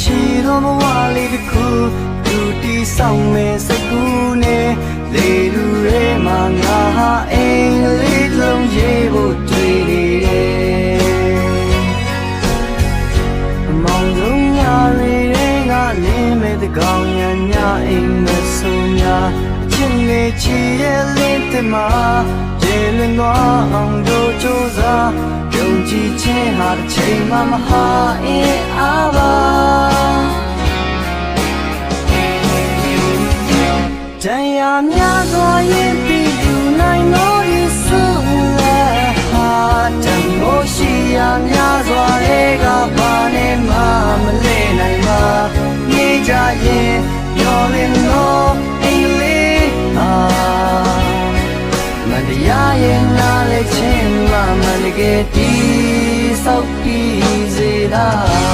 ရှိတော့မဝလေးတစ်ခုသူတီဆောင်မဲ့စကူနဲ့လေလူရဲမှာငါဟာအိမ်လေးတစ်လုံးရေးဖို့တွေ့နေတယ်အမောင်ဆုံးညာရီတွေကလင်းမဲ့တကောင်ညာညာအိမ်မဆုံးညာချစ်နေချီရဲ့လင်းတမကျေလင်းသွားအောင်တို့ကြိုးစားယုံကြည်ခြင်းဟာတစ်ချိန်မှမဟာအင်း ကယ်ဒီဆောက်ပြီးစေတာ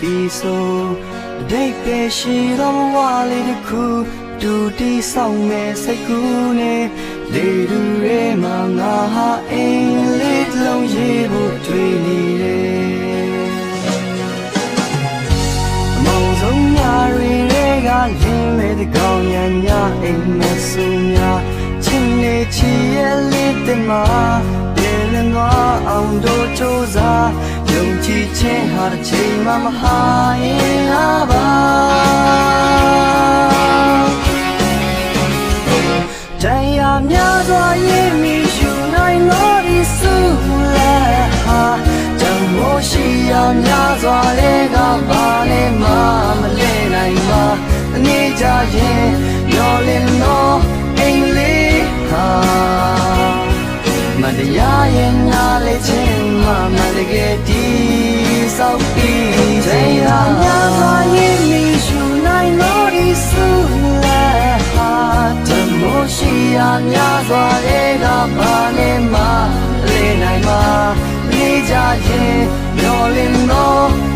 ပြီးဆိုအတိတ်ပဲရှိတော့ဝါလေးတစ်ခုတူတီဆောင်မဲ့စိတ်ကူးနဲ့လေလူရဲမှာငါဟာအိမ်လေးတစ်လုံးရေးဖို့တွေ့နေတယ်အမောင်ဆုံးညာရီတွေကလင်းမဲ့တကောင်ညာညာအိမ်မဆူညာချင်းနေချီရဲ့လေးတင်မှာပြေလင်းသွားအောင်တို့ကြိုးစား ယုံကြည်ခြင်းဟာတစ်ချိန်မှမဟာရင်အားပါတရားများစွာရင်မီရှူနိုင်လို့ဒီစုလဲဟာတမိုးရှိရာများစွာလေးကဘာနဲ့မှမလဲနိုင်ပါအနေကြရင်မျောလင်းတော့အိမ်လေးဟာမတရားရင်နားလေချင်းမှမတကယ်ဒီ ဆောက်ပြီးချိန်လာများစွာရင်းမိရှုနိုင်လို့ဒီစုလာဟာတမို့ရှိရများစွာလေးကပါနေမှာလေးနိုင်မှာလေးကြရင်မျောလင်းတော့